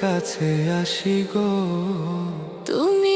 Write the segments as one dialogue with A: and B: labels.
A: কাছে আসি গো।
B: তুমি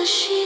B: 可惜。